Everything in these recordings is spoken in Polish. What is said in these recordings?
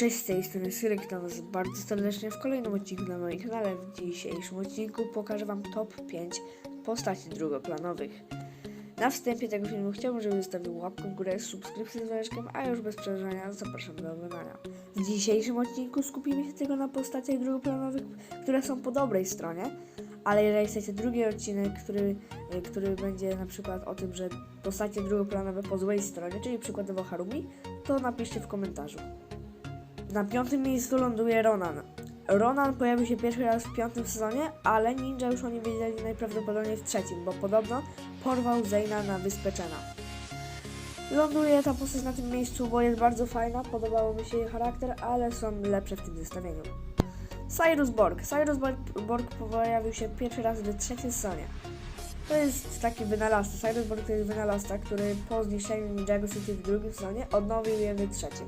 Cześć, z tej strony Syrek, witam Was bardzo serdecznie w kolejnym odcinku na moim kanale. W dzisiejszym odcinku pokażę Wam top 5 postaci drugoplanowych. Na wstępie tego filmu chciałbym, żebyś zostawił łapkę w górę, subskrypcję z dzwoneczkiem, a już bez przedłużania zapraszam do oglądania. W dzisiejszym odcinku skupimy się tylko na postaciach drugoplanowych, które są po dobrej stronie, ale jeżeli chcecie drugi odcinek, który, który będzie na przykład o tym, że postacie drugoplanowe po złej stronie, czyli przykładowo Harumi, to napiszcie w komentarzu. Na piątym miejscu ląduje Ronan. Ronan pojawił się pierwszy raz w piątym sezonie, ale ninja już o nim wiedzieli najprawdopodobniej w trzecim, bo podobno porwał Zayna na wyspę Chena. Ląduje ta postać na tym miejscu, bo jest bardzo fajna, podobało mi się jej charakter, ale są lepsze w tym zestawieniu. Cyrus Borg. Cyrus Borg pojawił się pierwszy raz w trzecim sezonie. To jest taki wynalazca. Cyrus Borg to jest wynalazca, który po zniszczeniu Ninjago City w drugim sezonie odnowił je w trzecim.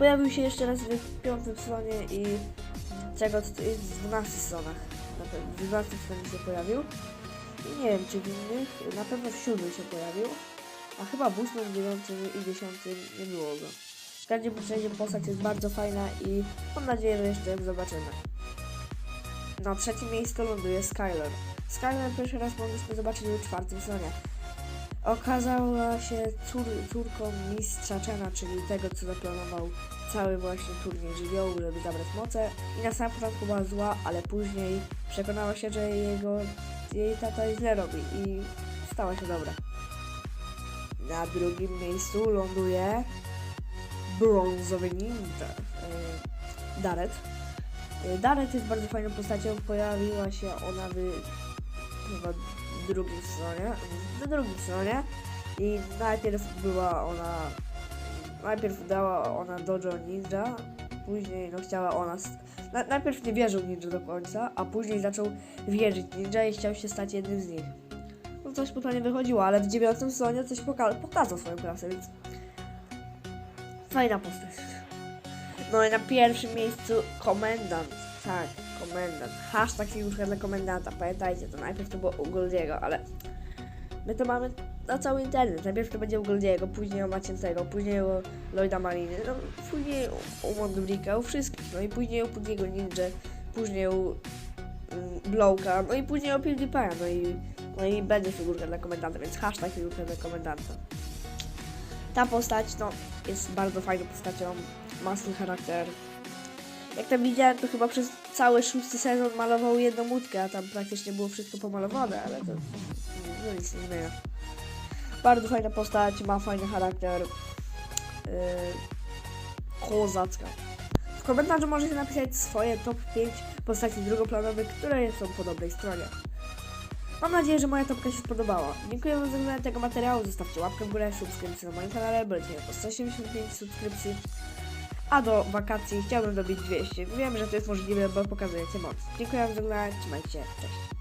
Pojawił się jeszcze raz w piątym sezonie i czego w 12 sezonach. Na pewno w 12 sezonie się pojawił. I nie wiem czy w innych, na pewno w siódmym się pojawił. A chyba w ósmym, dziewiątym i dziesiątym nie było go. W każdym razie postać jest bardzo fajna i mam nadzieję, że jeszcze ją zobaczymy. Na trzecim miejscu ląduje Skyler. Skyler pierwszy raz mogliśmy zobaczyć w czwartym sezonie. Okazała się cór, córką mistrza Chena, czyli tego, co zaplanował cały właśnie turniej żywiołu, żeby zabrać moce. I na samym początku była zła, ale później przekonała się, że jego, jej tata źle robi i stała się dobra. Na drugim miejscu ląduje brązowy ninja, yy, Daret. Yy, Daret jest bardzo fajną postacią, pojawiła się ona w chyba drugim sezonie, w drugim sezonie i najpierw była ona, najpierw dała ona Dojo Ninja, później no chciała ona, na, najpierw nie wierzył Ninja do końca, a później zaczął wierzyć Ninja i chciał się stać jednym z nich. No coś po to nie wychodziło, ale w dziewiątym sezonie coś poka- pokazał swoją klasę, więc fajna postać. No i na pierwszym miejscu komendant. Tak, komendant. Hashtag figurka dla komendanta. Pamiętajcie, to najpierw to było u Goldiego, ale my to mamy na cały internet. Najpierw to będzie u Goldiego, później u Maciętego, później u Lloyda Mariny, no później u, Mondrika, u wszystkich, no i później u Pudiego Ninja, później u mm, Blowka, no i później u PewDiePie'a, no i, no i będzie figurka dla komendanta, więc hashtag figurka dla komendanta. Ta postać, no, jest bardzo fajną postacią, ma swój charakter. Jak tam widziałem, to chyba przez cały szósty sezon malował jedną łódkę, a tam praktycznie było wszystko pomalowane, ale to no nic nie zmienia. Bardzo fajna postać, ma fajny charakter. Yy, kozacka. W komentarzu możecie napisać swoje top 5 postaci drugoplanowych, które są po dobrej stronie. Mam nadzieję, że moja topka się spodobała. Dziękuję za oglądanie tego materiału. Zostawcie łapkę w górę, subskrypcję na moim kanale, będziecie mieli po 175 subskrypcji. A do wakacji chciałbym dobić 200. Wiem, że to jest możliwe, bo pokazujecie moc. Dziękuję za oglądanie, trzymajcie się, cześć.